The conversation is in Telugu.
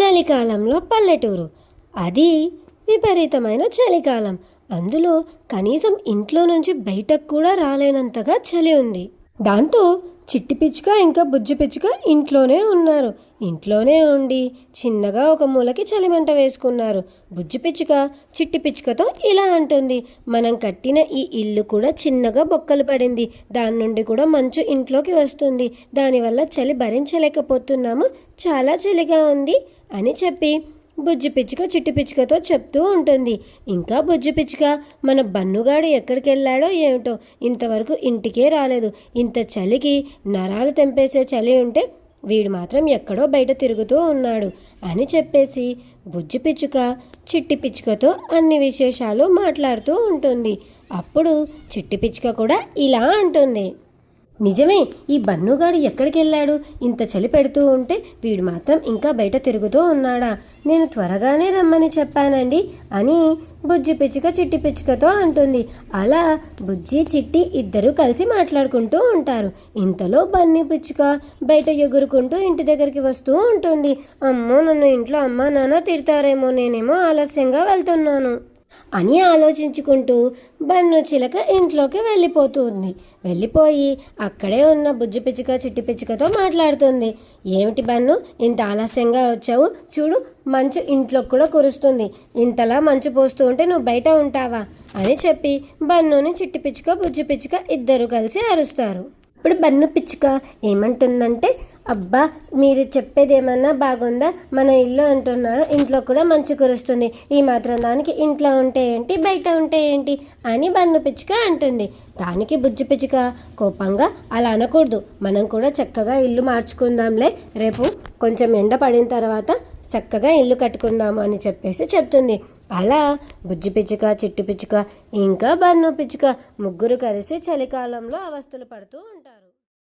చలికాలంలో పల్లెటూరు. అది విపరీతమైన చలికాలం. అందులో కనీసం ఇంట్లో నుంచి బయటకు కూడా రాలేనంతగా చలి ఉంది. దాంతో చిట్టి పిచ్చుక ఇంకా బుజ్జి పిచ్చుక ఇంట్లోనే ఉన్నారు. ఇంట్లోనే ఉండి చిన్నగా ఒక మూలకి చలిమంట వేసుకున్నారు. బుజ్జి పిచ్చుక చిట్టి పిచ్చుకతో ఇలా అంటుంది. మనం కట్టిన ఈ ఇల్లు కూడా చిన్నగా బొక్కలు పడింది. దాని నుండి కూడా మంచు ఇంట్లోకి వస్తుంది. దానివల్ల చలి భరించలేకపోతున్నాము. చాలా చలిగా ఉంది. అని చెప్పి బుజ్జి పిచ్చుక చిట్టి పిచ్చుకతో చెప్తూ ఉంటుంది. ఇంకా బుజ్జి పిచ్చుక మన బన్నుగాడు ఎక్కడికి వెళ్ళాడో ఏమిటో ఇంతవరకు ఇంటికే రాలేదు. ఇంత చలికి నరాలు తెంపేసే చలి ఉంటే వీడు మాత్రం ఎక్కడో బయట తిరుగుతూ ఉన్నాడు అని చెప్పేసి బుజ్జి పిచ్చుక చిట్టి పిచ్చుకతో అన్ని విశేషాలు మాట్లాడుతూ ఉంటుంది. అప్పుడు చిట్టి పిచ్చుక కూడా ఇలా అంటుంది. నిజమే ఈ బన్నుగాడు ఎక్కడికి వెళ్ళాడు ఇంత చలి పెడుతూ ఉంటే వీడు మాత్రం ఇంకా బయట తిరుగుతూ ఉన్నాడా? నేను త్వరగానే రమ్మని చెప్పానండి అని బుజ్జి పిచ్చుక చిట్టి పిచ్చుకతో అంటుంది. అలా బుజ్జి చిట్టి ఇద్దరూ కలిసి మాట్లాడుకుంటూ ఉంటారు. ఇంతలో బన్నీ పిచ్చుక బయట ఎగురుకుంటూ ఇంటి దగ్గరికి వస్తూ ఉంటుంది. అమ్మో నన్ను ఇంట్లో అమ్మా నాన్న తిడతారేమో నేనేమో ఆలస్యంగా వెళ్తున్నాను. అని ఆలోచించుకుంటూ బన్ను చిలక ఇంట్లోకి వెళ్ళిపోతుంది. వెళ్ళిపోయి అక్కడే ఉన్న బుజ్జి పిచ్చుక చిట్టి పిచ్చుకతో మాట్లాడుతుంది. ఏమిటి బన్ను ఇంత ఆలస్యంగా వచ్చావు? చూడు మంచు ఇంట్లోకి కూడా కురుస్తుంది. ఇంతలా మంచు పోస్తూ ఉంటే నువ్వు బయట ఉంటావా? అని చెప్పి బన్నుని చిట్టి పిచ్చుక బుజ్జి పిచ్చుక ఇద్దరు కలిసి అరుస్తారు. ఇప్పుడు బన్ను పిచ్చుక ఏమంటుందంటే అబ్బా మీరు చెప్పేది ఏమన్నా బాగుందా? మన ఇల్లు అంటున్నారు ఇంట్లో కూడా మంచు కురుస్తుంది. ఈ మాత్రం దానికి ఇంట్లో ఉంటే ఏంటి బయట ఉంటే ఏంటి అని బన్ను పిచ్చుక అంటుంది. దానికి బుజ్జి పిచ్చుక కోపంగా అలా అనకూడదు. మనం కూడా చక్కగా ఇల్లు మార్చుకుందాంలే. రేపు కొంచెం ఎండ పడిన తర్వాత చక్కగా ఇల్లు కట్టుకుందాము అని చెప్పేసి చెప్తుంది. అలా బుజ్జి పిచ్చుక చిట్టు పిచ్చుక ఇంకా బన్ను పిచ్చుక ముగ్గురు కలిసి చలికాలంలో అవస్థలు పడుతూ ఉంటారు.